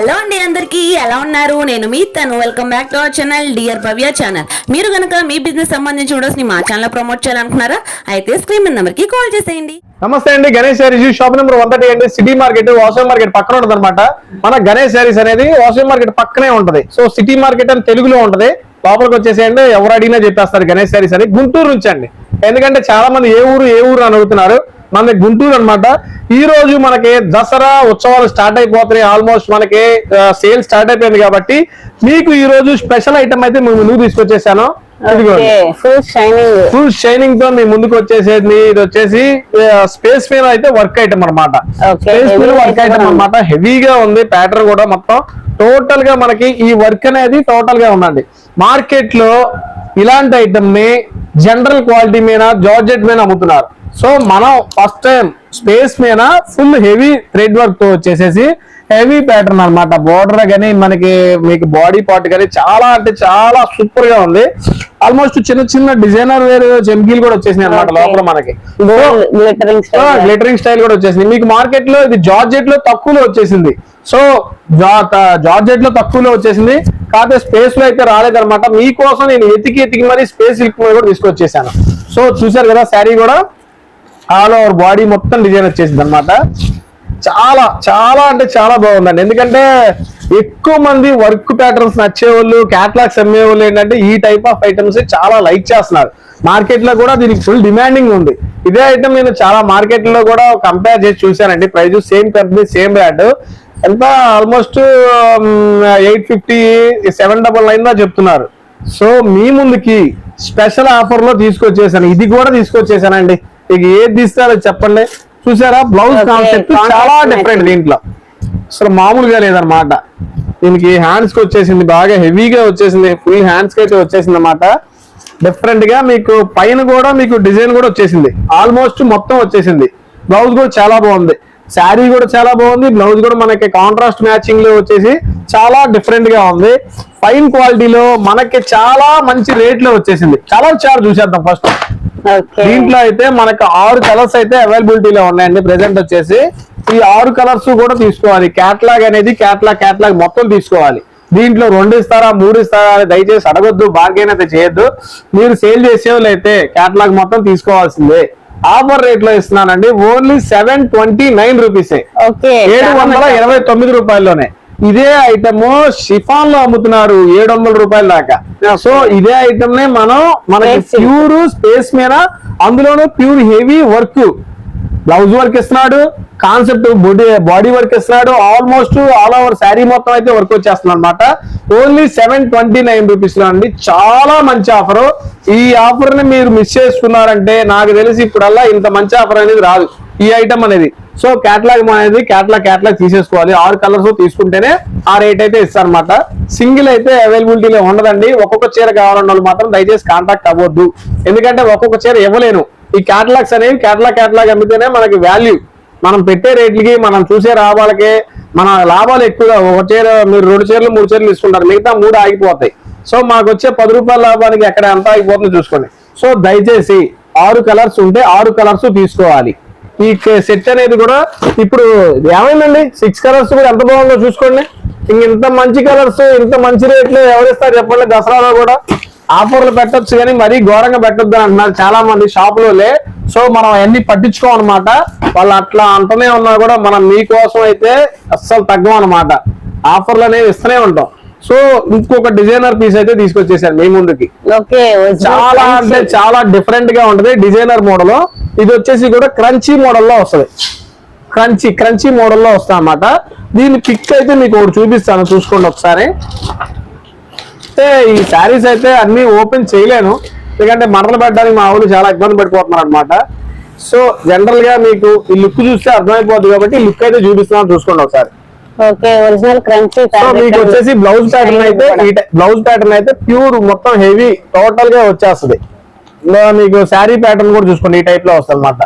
Hello అండి అందరికీ ఎలా ఉన్నారు? నేను మీ తను. Welcome back to our channel dear Bhavya channel మీరు కనుక మీ బిజినెస్ సంబంధించి వీడియోస్ని మా ఛానల్ ప్రమోట్ చేయాలనుకున్నారా అయితే స్క్రీన్ నెంబర్కి కాల్ చేసేయండి. నమస్తే అండి. Ganesh saris shop number one thirty అండి. సిటీ మార్కెట్ వాసవి మార్కెట్ పక్కన ఉంటుంది అనమాట మన గణేష్ శారీస్ అనేది వాసవి మార్కెట్ పక్కనే ఉంటది. సో సిటీ మార్కెట్ అని తెలుగులో ఉంటది. లోపలికి వచ్చేసేయండి. ఎవరు అడిగినా చెప్పేస్తారు గణేష్ శారీస్ అని. గుంటూరు నుంచి అండి. ఎందుకంటే చాలా మంది ఏ ఊరు ఏ ఊరు అని అడుగుతున్నారు. మన గుంటూరు అన్నమాట. ఈ రోజు మనకి దసరా ఉత్సవాలు స్టార్ట్ అయిపోతున్నాయి. ఆల్మోస్ట్ మనకి సేల్ స్టార్ట్ అయిపోయింది కాబట్టి మీకు ఈ రోజు స్పెషల్ ఐటమ్ అయితే మేము ముందుకు తీసుకొచ్చేసాను. ఫుల్ షైనింగ్తో మీ ముందుకు వచ్చేసేది ఇది వచ్చేసి స్పేస్ మీద అయితే వర్క్ ఐటమ్ అనమాట స్పేస్ మీద వర్క్ ఐటమ్. అనమాట హెవీగా ఉంది ప్యాటర్న్ కూడా మొత్తం. టోటల్గా మనకి ఈ వర్క్ అనేది టోటల్గా ఉందండి. మార్కెట్లో ఇలాంటి ఐటమ్ని జనరల్ క్వాలిటీ మీద జార్జెట్ మీద అమ్ముతున్నారు. సో మనం ఫస్ట్ టైం స్పేస్ మీద ఫుల్ హెవీ థ్రెడ్ వర్క్తో వచ్చేసేసి హెవీ ప్యాటర్న్ అన్నమాట. బోర్డర్ గానీ మనకి మీకు బాడీ పార్ట్ గానీ చాలా అంటే చాలా సూపర్గా ఉంది. ఆల్మోస్ట్ చిన్న చిన్న డిజైనర్ వేరు చెంకీలు కూడా వచ్చేసినాయి అనమాట. లోపల మనకి. గ్లిటరింగ్ స్టైల్ కూడా వచ్చేసింది. మీకు మార్కెట్లో ఇది జార్జెట్లో తక్కువలో వచ్చేసింది. సో జార్జెట్లో తక్కువలో వచ్చేసింది. కాకపోతే స్పేస్లో అయితే రాలేదన్నమాట మీకోసం నేను ఎతికి ఎతికి మరి స్పేస్ కూడా తీసుకొచ్చేసాను. సో చూసారు కదా శారీ కూడా? ఆల్ ఓవర్ బాడీ మొత్తం డిజైన్ వచ్చేసింది అనమాట చాలా చాలా అంటే చాలా బాగుందండి. ఎందుకంటే ఎక్కువ మంది వర్క్ ప్యాటర్న్స్ నచ్చేవాళ్ళు క్యాటలాగ్స్ అమ్మేవాళ్ళు ఏంటంటే ఈ టైప్ ఆఫ్ ఐటమ్స్ చాలా లైక్ చేస్తున్నారు. మార్కెట్లో కూడా దీనికి ఫుల్ డిమాండింగ్ ఉంది. ఇదే ఐటమ్ నేను చాలా మార్కెట్లో కూడా కంపేర్ చేసి చూసానండి price same company same brand ఎంత? Almost eight fifty seven double nine దా చెప్తున్నారు. సో మీ ముందుకి స్పెషల్ ఆఫర్లో తీసుకొచ్చేసాను. ఇది కూడా తీసుకొచ్చేసానండి. ఇక ఏది తీస్తారో చెప్పండి. చూసారా? బ్లౌజ్ కాన్సెప్ట్ చాలా. డిఫరెంట్ దీంట్లో. అసలు మామూలుగా లేదనమాట దీనికి హ్యాండ్స్కి వచ్చేసింది బాగా హెవీగా వచ్చేసింది ఫుల్ హ్యాండ్స్కి అయితే వచ్చేసింది అనమాట డిఫరెంట్గా మీకు పైన కూడా మీకు డిజైన్ కూడా వచ్చేసింది. ఆల్మోస్ట్ మొత్తం వచ్చేసింది. బ్లౌజ్ కూడా చాలా బాగుంది. శారీ కూడా చాలా బాగుంది. బ్లౌజ్ కూడా మనకి కాంట్రాస్ట్ మ్యాచింగ్లో వచ్చేసి చాలా డిఫరెంట్గా ఉంది. ఫైన్ క్వాలిటీలో మనకి చాలా మంచి రేట్లో వచ్చేసింది. కలర్ చార్ట్ చూసేద్దాం ఫస్ట్ దీంట్లో అయితే మనకు ఆరు కలర్స్ అయితే అవైలబిలిటీలో ఉన్నాయండి. ప్రెసెంట్ వచ్చేసి ఈ ఆరు కలర్స్ కూడా తీసుకోవాలి. క్యాట్లాగ్ అనేది క్యాట్లాగ్ క్యాట్లాగ్ మొత్తం తీసుకోవాలి. దీంట్లో రెండు ఇస్తారా మూడు ఇస్తారా అని దయచేసి అడగొద్దు బార్గెన్ అయితే చేయొద్దు. మీరు సేల్ చేసే వాళ్ళు అయితే క్యాట్లాగ్ మొత్తం తీసుకోవాల్సిందే. ఆఫర్ రేట్లో ఇస్తున్నానండి. Only seven twenty nine rupees okay ఏడు వందల ఇరవై తొమ్మిది రూపాయల్లోనే. ఇదే ఐటమ్ షిఫాన్లో అమ్ముతున్నారు ఏడు వందల రూపాయల దాకా. సో ఇదే ఐటమ్ నే మనం మనకి Space. ప్యూర్ స్పేస్ మీద అందులోనూ pure heavy work. Blouse work ఇస్తున్నాడు కాన్సెప్ట్ బాడీ బాడీ వర్క్ ఇస్తున్నాడు ఆల్మోస్ట్ ఆల్ ఓవర్ శారీ మొత్తం అయితే వర్క్ వచ్చేస్తుంది అనమాట ఓన్లీ సెవెన్ ట్వంటీ నైన్ రూపీస్లో అండి. చాలా మంచి ఆఫర్. ఈ ఆఫర్ని మీరు మిస్ చేసుకున్నారంటే నాకు తెలిసి ఇప్పుడల్లా ఇంత మంచి ఆఫర్ అనేది రాదు. ఈ ఐటమ్ అనేది. సో క్యాటలాగ్ అనేది క్యాటలాగ్ క్యాట్లాగ్ తీసేసుకోవాలి. ఆరు కలర్స్ తీసుకుంటేనే ఆ రేట్ అయితే ఇస్తారనమాట సింగిల్ అయితే అవైలబిలిటీలో ఉండదండి. ఒక్కొక్క చీర కావాలన్న వాళ్ళు మాత్రం దయచేసి కాంటాక్ట్ అవ్వద్దు. ఎందుకంటే ఒక్కొక్క చీర ఇవ్వలేను. ఈ క్యాటలాగ్స్ అనేవి క్యాటలాగ్ క్యాటలాగ్ అమ్మితేనే మనకి వాల్యూ మనం పెట్టే రేట్లకి మనం చూసే లాభాలకే మన లాభాలు ఎక్కువగా ఒక చీర మీరు రెండు చీరలు మూడు చీరలు తీసుకుంటారు. మిగతా మూడు ఆగిపోతాయి. సో మాకు వచ్చే పది రూపాయల లాభానికి ఎక్కడ ఎంత ఆగిపోతుందో చూసుకోండి. సో దయచేసి ఆరు కలర్స్ ఉంటే ఆరు కలర్స్ తీసుకోవాలి. ఈ సెట్ అనేది కూడా ఇప్పుడు ఏమైందండి? సిక్స్ కలర్స్ కూడా ఎంత బాగుందో చూసుకోండి. ఇంక ఇంత మంచి కలర్స్ ఇంత మంచి రేట్లు ఎవరిస్తారు చెప్పండి? దసరాలో కూడా ఆఫర్లు పెట్టొచ్చు కానీ మరీ ఘోరంగా పెట్టొద్దు అంటున్నారు చాలా మంది షాపులోలే సో మనం అన్ని పట్టించుకోమన్నమాట వాళ్ళు అట్లా అంటనే ఉన్నా కూడా మనం మీకోసం అయితే అస్సలు తగ్గం అనమాట ఆఫర్లు అనేవి ఇస్తూనే ఉంటాం. సో ఇంకొక డిజైనర్ పీస్ అయితే తీసుకొచ్చేసాను మీ ముందుకి. ఓకే చాలా అంటే చాలా డిఫరెంట్గా ఉంటది డిజైనర్ మోడల్ ఇది వచ్చేసి కూడా క్రంచీ మోడల్లో వస్తది. క్రంచీ క్రంచీ మోడల్లో వస్తుంది అనమాట దీని పిక్ అయితే మీకు ఒకటి చూపిస్తాను చూసుకోండి ఒకసారి. అయితే ఈ శారీస్ అయితే అన్ని ఓపెన్ చేయలేను. ఎందుకంటే మడతలు పెట్టడానికి మా ఊళ్ళు చాలా ఇబ్బంది పడిపోతున్నారు అనమాట సో జనరల్గా మీకు ఈ లుక్ చూస్తే అర్థమైపోతుంది కాబట్టి లుక్ అయితే చూపిస్తున్నాను చూసుకోండి ఒకసారి. మీకు వచ్చేసి బ్లౌజ్ ప్యాటర్న్ అయితే బ్లౌజ్ ప్యాటర్న్ అయితే ప్యూర్ మొత్తం హెవీ టోటల్గా వచ్చేస్తుంది. మీకు శారీ ప్యాటర్న్ కూడా చూసుకోండి ఈ టైప్లో వస్తుంది అనమాట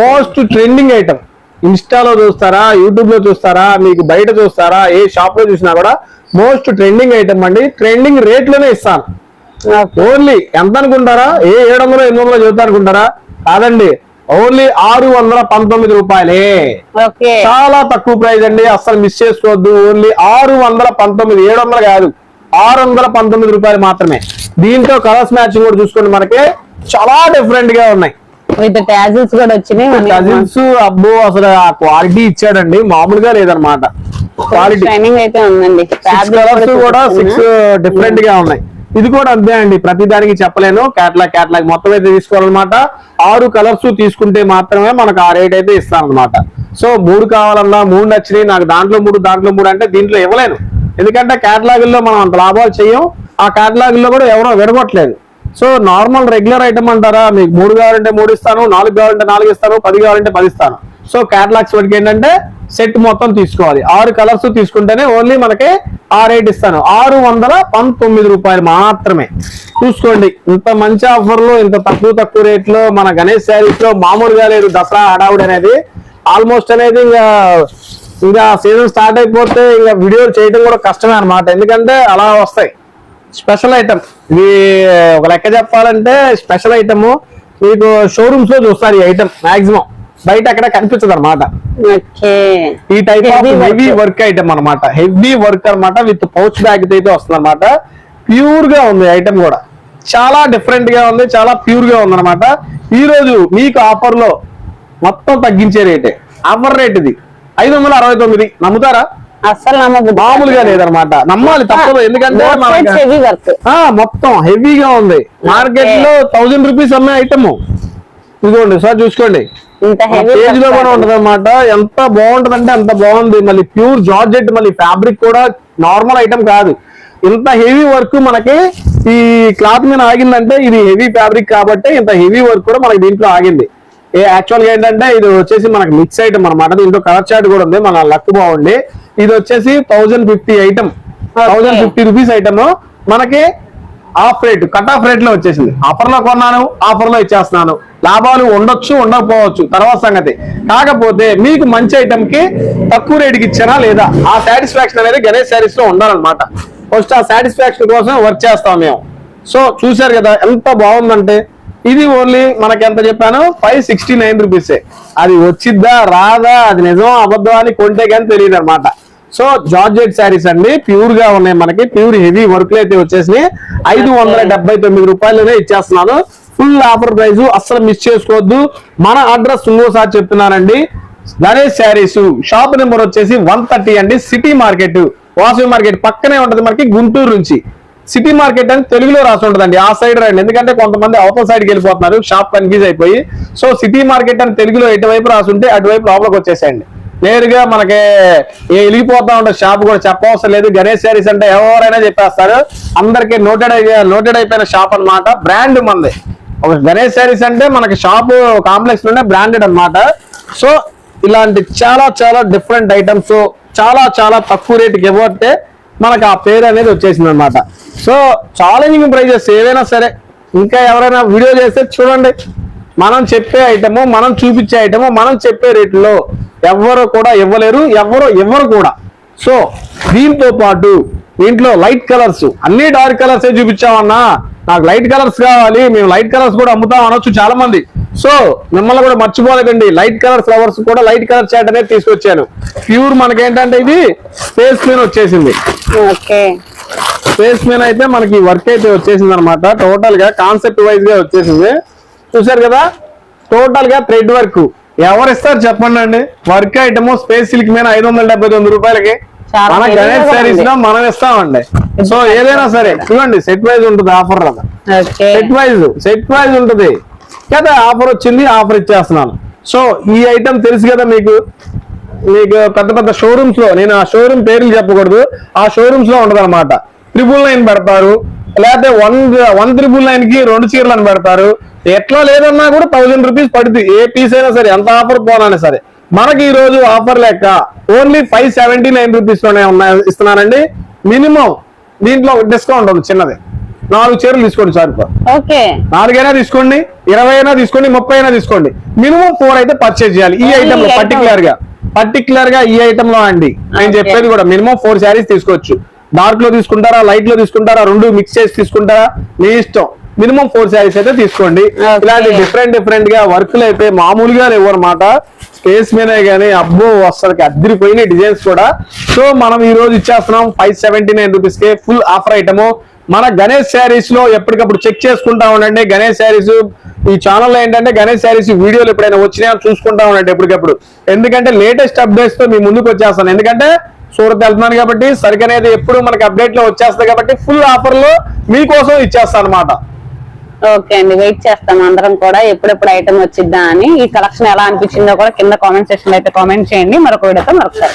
మోస్ట్ ట్రెండింగ్ ఐటమ్ ఇన్స్టాలో చూస్తారా యూట్యూబ్లో చూస్తారా మీకు బయట చూస్తారా ఏ షాప్లో చూసినా కూడా మోస్ట్ ట్రెండింగ్ ఐటమ్ అండి. ట్రెండింగ్ రేట్లోనే ఇస్తాను. ఓన్లీ ఎంత అనుకుంటారా? ఏ ఏడు వందలు ఎనిమిది వందలు చెబుతా అనుకుంటారా? కాదండి. ఓన్లీ ఆరు వందల పంతొమ్మిది రూపాయలే. చాలా తక్కువ ప్రైస్ అండి. అస్సలు మిస్ చేసుకోవద్దు. ఓన్లీ ఆరు వందల పంతొమ్మిది ఏడు వందలు కాదు. ఆరు వందల పంతొమ్మిది రూపాయలు మాత్రమే. దీంట్లో కలర్స్ మ్యాచింగ్ కూడా చూసుకోండి మనకి. చాలా డిఫరెంట్గా ఉన్నాయి. విత్ టాజిల్స్ కూడా వచ్చినాయి. అబ్బో అసలు ఆ క్వాలిటీ ఇచ్చాడండి. మామూలుగా లేదనమాట క్వాలిటీ షైనింగ్ అయితే ఉందండి. కలర్స్ కూడా. సిక్స్ డిఫరెంట్గా ఉన్నాయి. ఇది కూడా అంతే అండి. ప్రతి దానికి చెప్పలేను. క్యాట్లాగ్ క్యాట్లాగ్ మొత్తం అయితే తీసుకోవాలన్నమాట. ఆరు కలర్స్ తీసుకుంటే మాత్రమే మనకు ఆ రేట్ అయితే ఇస్తారనమాట సో మూడు కావాలన్నా మూడు నచ్చినాయి. నాకు దాంట్లో మూడు దాంట్లో మూడు అంటే దీంట్లో ఇవ్వలేను. ఎందుకంటే క్యాటలాగ్లో మనం అంత లాభాలు చేయం. ఆ క్యాటలాగ్లో కూడా ఎవరో విడగొట్టలేదు. సో నార్మల్ రెగ్యులర్ ఐటమ్ అంటారా? మీకు మూడు కావాలంటే మూడు ఇస్తాను నాలుగు కావాలంటే నాలుగు ఇస్తాను పది కావాలంటే పది ఇస్తాను. సో క్యాటలాగ్స్ వాటికి ఏంటంటే సెట్ మొత్తం తీసుకోవాలి. ఆరు కలర్స్ తీసుకుంటేనే ఓన్లీ మనకి ఆ రేట్ ఇస్తాను. ఆరు వందల పంతొమ్మిది రూపాయలు మాత్రమే. చూసుకోండి ఇంత మంచి ఆఫర్లో ఇంత తక్కువ తక్కువ రేట్లో మన గణేష్ శారీస్లో మామూలుగా లేదు దసరా హడావుడి అనేది. ఆల్మోస్ట్ అనేది ఇంకా ఇంకా సీజన్ స్టార్ట్ అయిపోతే ఇంకా వీడియోలు చేయడం కూడా కష్టమే అన్నమాట. ఎందుకంటే అలా వస్తాయి. Special item. ఇది ఒక లెక్క చెప్పాలంటే స్పెషల్ ఐటమ్. మీకు షోరూమ్స్లో చూస్తారు ఈ ఐటమ్ మాక్సిమం. బయట అక్కడ కనిపించదు అనమాట ఈ type of. Heavy work item అన్నమాట. హెవీ వర్క్ అన్నమాట విత్ పౌచ్ బ్యాగ్ అయితే వస్తుంది అనమాట ప్యూర్గా ఉంది ఐటమ్ కూడా. చాలా డిఫరెంట్గా ఉంది చాలా ప్యూర్గా ఉంది అనమాట ఈ రోజు మీకు ఆఫర్లో మొత్తం తగ్గించే రేటే ఆఫర్ రేట్ ఇది. ఐదు వందల అరవై తొమ్మిది. నమ్ముతారా? నమ్మబుద్ధి మామూలుగా లేదనమాట. నమ్మాలి తప్పదు. ఎందుకంటే మొత్తం హెవీగా ఉంది. మార్కెట్లో థౌజండ్ రూపీస్ అమ్మే ఐటమ్ ఇదిగోండి సార్ చూసుకోండి. పేజ్లో కూడా ఉంటది అనమాట ఎంత బాగుంటది అంటే అంత బాగుంది. మళ్ళీ ప్యూర్ జార్జెట్ మళ్ళీ ఫ్యాబ్రిక్ కూడా నార్మల్ ఐటమ్ కాదు. ఇంత హెవీ వర్క్ మనకి ఈ క్లాత్ మీద ఆగిందంటే ఇది హెవీ ఫ్యాబ్రిక్ కాబట్టి ఇంత హెవీ వర్క్ కూడా మనకి దీంట్లో ఆగింది. ఏ యాక్చువల్గా ఏంటంటే ఇది వచ్చేసి మనకి మిక్స్ ఐటమ్ అనమాట దీంట్లో కలర్ చార్ట్ కూడా ఉంది. మన లక్ బాగుంది ఇది వచ్చేసి thousand fifty item thousand fifty rupees item మనకి ఆఫ్ రేట్ కట్ ఆఫ్ రేట్లో వచ్చేసింది. ఆఫర్లో కొన్నాను ఆఫర్లో ఇచ్చేస్తున్నాను. లాభాలు ఉండొచ్చు ఉండకపోవచ్చు. తర్వాత సంగతి. కాకపోతే మీకు మంచి ఐటమ్కి తక్కువ రేటుకి ఇచ్చానా లేదా? ఆ సాటిస్ఫాక్షన్ అనేది గణేష్ శారీస్లో ఉండాలన్నమాట. ఫస్ట్ ఆ సాటిస్ఫాక్షన్ కోసం వర్క్ చేస్తాం మేము. సో చూశారు కదా ఎంత బాగుందంటే ఇది ఓన్లీ మనకి ఎంత చెప్పాను? ఫైవ్ సిక్స్టీ నైన్ రూపీస్ అది వచ్చిద్దా? రాదా? అది నిజం అబద్ధం అని కొంటే కానీ తెలియదు అనమాట సో జార్జెట్ శారీస్ అండి. ప్యూర్గా ఉన్నాయి మనకి. ప్యూర్ హెవీ వర్క్ అయితే వచ్చేసి ఐదు వందల డెబ్బై తొమ్మిది రూపాయలనే ఇచ్చేస్తున్నాను ఫుల్ ఆఫర్ ప్రైస్ అస్సలు మిస్ చేసుకోవద్దు. మన అడ్రస్ ఇంకోసారి చెప్తున్నానండి. గణేష్ శారీస్ షాప్ నెంబర్ వచ్చేసి వన్ థర్టీ అండి. సిటీ మార్కెట్ వాసవి మార్కెట్ పక్కనే ఉంటది మనకి గుంటూరు నుంచి. సిటీ మార్కెట్ అని తెలుగులో రాసి ఉంటుందండి. ఆ సైడ్ రండి. ఎందుకంటే కొంతమంది అవతల సైడ్కి వెళ్ళిపోతున్నారు. షాప్ కన్ఫ్యూజ్ అయిపోయి. సో సిటీ మార్కెట్ అని తెలుగులో ఎటువైపు రాసి ఉంటే అటువైపు లోపలికి వచ్చేసేయండి. నేరుగా మనకి ఏ వెలిగిపోతా ఉంటే షాప్ కూడా చెప్పవసరం లేదు. గణేష్ శారీస్ అంటే ఎవరైనా చెప్పేస్తారు. అందరికి నోటెడ్ నోటెడ్ అయిపోయిన షాప్ అన్నమాట. బ్రాండ్ మంది. ఒక గణేష్ శారీస్ అంటే మనకి షాప్ కాంప్లెక్స్లోనే బ్రాండెడ్ అన్నమాట. సో ఇలాంటి చాలా చాలా డిఫరెంట్ ఐటమ్స్ చాలా చాలా తక్కువ రేటుకి ఇవ్వతే మనకు ఆ పేరు అనేది వచ్చేసింది అనమాట సో ఛాలెంజింగ్ ప్రైజెస్ ఏదైనా సరే ఇంకా ఎవరైనా వీడియో చేస్తే చూడండి. మనం చెప్పే ఐటము మనం చూపించే ఐటము మనం చెప్పే రేట్లో ఎవ్వరు కూడా ఇవ్వలేరు ఎవరు ఇవ్వరు కూడా. సో దీంతో పాటు దీంట్లో లైట్ కలర్స్ అన్ని డార్క్ కలర్స్ ఏ చూపించామన్నా నాకు లైట్ కలర్స్ కావాలి మేము లైట్ కలర్స్ కూడా అమ్ముతాం అనొచ్చు చాలా మంది సో మిమ్మల్ని కూడా మర్చిపోలేదండి లైట్ కలర్ ఫ్లవర్స్ కూడా లైట్ కలర్ చాట్ అనేది తీసుకొచ్చాను. ప్యూర్ మనకేంటంటే ఇది స్పేస్ క్లీన్ వచ్చేసింది. ఓకే స్పేస్ మీద అయితే మనకి వర్క్ అయితే వచ్చేసింది అనమాట టోటల్గా కాన్సెప్ట్ వైజ్గా వచ్చేసింది. చూసారు కదా? టోటల్గా థ్రెడ్ వర్క్ ఎవరు ఇస్తారు చెప్పండి అండి? వర్క్ ఐటమ్ స్పేస్ సిల్క్ మీద ఐదు వందల డెబ్బై తొమ్మిది రూపాయలకి మన గణేష్ ఉంది. లో మనం ఇస్తామండి. సో ఏదైనా సరే చూడండి సెట్ వైజ్ ఉంటుంది ఆఫర్ కదా. సెట్ వైజ్ సెట్ వైజ్ ఉంటుంది. కదా ఆఫర్ వచ్చింది ఆఫర్ ఇచ్చేస్తున్నాను. సో ఈ ఐటమ్ తెలుసు కదా మీకు? మీకు పెద్ద పెద్ద షోరూమ్స్లో నేను ఆ షోరూమ్ పేర్లు చెప్పకూడదు. ఆ షోరూమ్స్లో ఉండదు త్రిబుల్ నైన్ పెడతారు. లేకపోతే వన్ వన్ త్రిబుల్ నైన్కి రెండు చీరలు అని పెడతారు. ఎట్లా లేదన్నా కూడా థౌసండ్ రూపీస్ పడుతుంది ఏ పీస్ అయినా సరే ఎంత ఆఫర్ పోనా సరే. మనకి ఈ రోజు ఆఫర్ లెక్క ఓన్లీ ఫైవ్ సెవెంటీ నైన్ రూపీస్లోనే ఉన్నాయి ఇస్తున్నానండి మినిమం దీంట్లో డిస్కౌంట్ ఉంది చిన్నది. నాలుగు చీరలు తీసుకోండి సార్. నాలుగైనా తీసుకోండి ఇరవై అయినా తీసుకోండి ముప్పై అయినా తీసుకోండి. మినిమం ఫోర్ అయితే పర్చేజ్ చేయాలి. ఈ ఐటమ్లో. పర్టికులర్గా. పర్టికులర్గా ఈ ఐటమ్లో అండి. నేను. చెప్పేది కూడా మినిమం ఫోర్ శారీస్ తీసుకోవచ్చు. డార్క్లో తీసుకుంటారా లైట్లో తీసుకుంటారా రెండు మిక్స్ చేసి తీసుకుంటారా? మీ ఇష్టం. మినిమం ఫోర్ శారీస్ అయితే తీసుకోండి. ఇలాంటి డిఫరెంట్ డిఫరెంట్గా వర్క్లు అయితే మామూలుగా లేవు అనమాట స్పేస్ మీదే గానీ అబ్బో అసలుకి అద్దరిపోయిన డిజైన్స్ కూడా. సో మనం ఈ రోజు ఇచ్చేస్తున్నాం ఫైవ్ సెవెంటీ నైన్ రూపీస్కి ఫుల్ ఆఫర్ ఐటమ్ మన గణేష్ శారీస్లో ఎప్పటికప్పుడు చెక్ చేసుకుంటా ఉండండి. గణేష్ శారీస్ ఈ ఛానల్ ఏంటంటే గణేష్ శారీస్ వీడియోలు ఎప్పుడైనా వచ్చినాయో చూసుకుంటా ఉండండి ఎప్పటికప్పుడు. ఎందుకంటే లేటెస్ట్ అప్డేట్స్తో మీ ముందుకు వచ్చేస్తాను. ఎందుకంటే సూరత్ వెళ్తున్నాను కాబట్టి సరికి అనేది ఎప్పుడు మనకి అప్డేట్లో వచ్చేస్తుంది కాబట్టి ఫుల్ ఆఫర్లో మీకోసం ఇచ్చేస్తాను అనమాట ఓకే అండి వెయిట్ చేస్తాం అందరం కూడా ఎప్పుడెప్పుడు ఐటమ్ వచ్చిద్దా అని. ఈ కలెక్షన్ ఎలా అనిపించిందో కూడా కింద కామెంట్ సెక్షన్ అయితే కామెంట్ చేయండి. మరొక వీడియోతో మరొకసారి